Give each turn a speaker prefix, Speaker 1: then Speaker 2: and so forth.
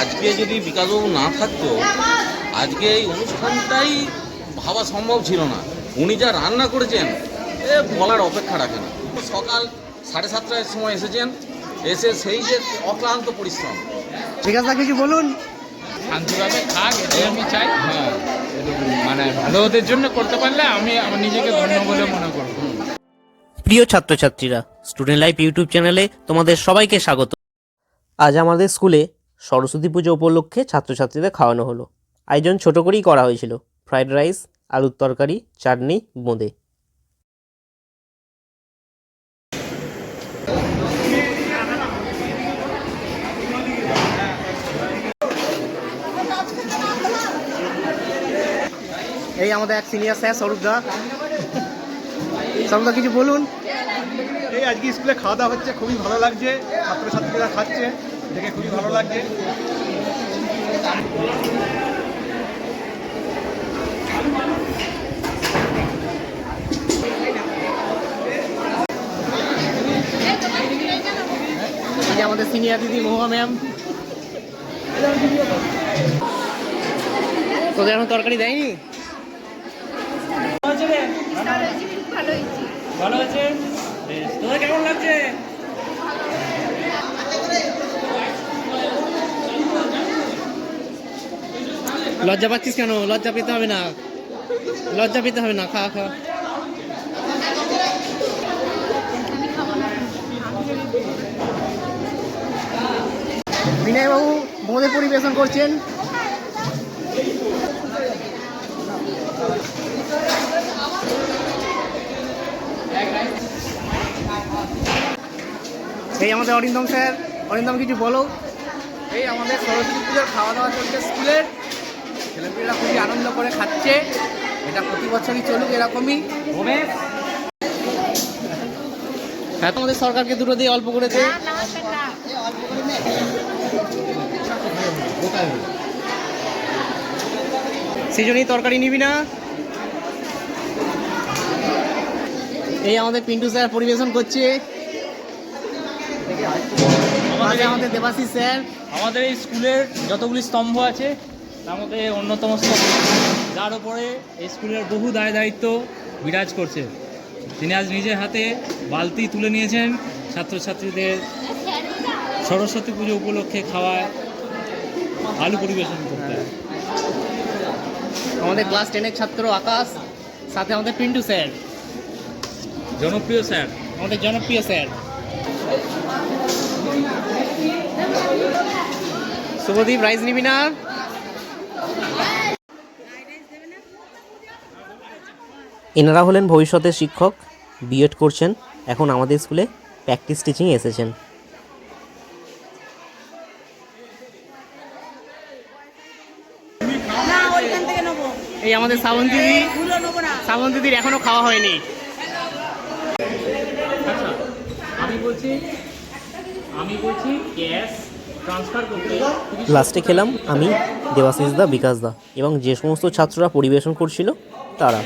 Speaker 1: আজকে যদি বিকাশবাবু না থাকতো আজকে এই অনুষ্ঠানটাই ভাবা সম্ভব ছিল না। উনি যা রান্না করেছেন এ বলার অপেক্ষা রাখে না সকাল সাড়ে সাতটার সময় এসেছেন এসে সেই যে অক্লান্ত পরিশ্রম।
Speaker 2: ঠিক আছে কিছু বলুন?
Speaker 3: শান্তিভাবে থাক এটাই আমি চাই।
Speaker 1: হ্যাঁ
Speaker 3: মানে ভালো ওদের জন্য করতে পারলে আমি আমার নিজেকে ধন্য বলে মনে করব।
Speaker 4: প্রিয় ছাত্রছাত্রীরা স্টুডেন্ট লাইফ ইউটিউব চ্যানেলে তোমাদের সবাইকে স্বাগত। আজ আমাদের স্কুলে সরস্বতী পুজো উপলক্ষে ছাত্রছাত্রীদের খাওয়ানো হলো। আয়োজন ছোট করেই করা হয়েছিল। ফ্রাইড রাইস আলুর তরকারি চাটনি বোঁদে
Speaker 2: এই আমাদের এক সিনিয়র স্যার স্বরূপদা স্বরূপদা কিছু বলুন?
Speaker 5: এই আজকে স্কুলে খাওয়া দাওয়া হচ্ছে খুবই ভালো লাগছে। ছাত্রছাত্রীরা খাচ্ছে। দেখে খুবই ভালো লাগছে।
Speaker 2: আমাদের সিনিয়র দিদি মহুয়া ম্যাম তোদের এখন তরকারি দেয়নি
Speaker 3: ভালো আছে তোদের কেমন লাগছে
Speaker 2: লজ্জা পাচ্ছিস কেন? লজ্জা পেতে হবে না। লজ্জা পেতে হবে না খা খা। বিনয়বাবু বোঁদে পরিবেশন করছেন। এই আমাদের অরিন্দম স্যার অরিন্দম কিছু বলো। এই আমাদের সরস্বতী পুজোর খাওয়া দাওয়া চলছে স্কুলের। করে খাচ্ছে। এটা প্রতি বছরই চলুক এরকমই। হ্যাঁ তোমাদের সরকারকে দুটো দিয়ে অল্প করে দে সেই জন্যই তরকারি নিবি না? এই আমাদের পিন্টু স্যার পরিবেশন করছে। মাঝে আমাদের দেবাশিস স্যার।
Speaker 3: আমাদের এই স্কুলের যতগুলি স্তম্ভ আছে তার মধ্যে অন্যতম যার উপরে স্কুলের বহু দায় দায়িত্ব বিরাজ করছে। তিনি আজ নিজের হাতে বালতি তুলে নিয়েছেন ছাত্রছাত্রীদের সরস্বতী পুজো উপলক্ষে খাওয়ায় আলু পরিবেশন করতে।
Speaker 2: আমাদের ক্লাস টেনের ছাত্র আকাশ সাথে আমাদের পিন্টু স্যার।
Speaker 3: জনপ্রিয় স্যার।
Speaker 2: আমাদের জনপ্রিয় স্যার। শুভদীপ রাইজ নিবি না।
Speaker 4: এনারা হলেন ভবিষ্যতের শিক্ষক বিএড করছেন এখন আমাদের স্কুলে প্র্যাকটিস টিচিং এসেছেন।
Speaker 6: না ওইখান থেকে নেব।
Speaker 2: এই আমাদের শ্রাবণ দিদি। শ্রাবণ দিদির এখনও খাওয়া হয়নি।
Speaker 3: আচ্ছা আমি বলছি আমি বলছি ট্রান্সফার করতে
Speaker 4: লাস্টে খেলাম আমি দেবাশিস দা বিকাশ দা এবং যে সমস্ত ছাত্ররা পরিবেশন করছিল তারা।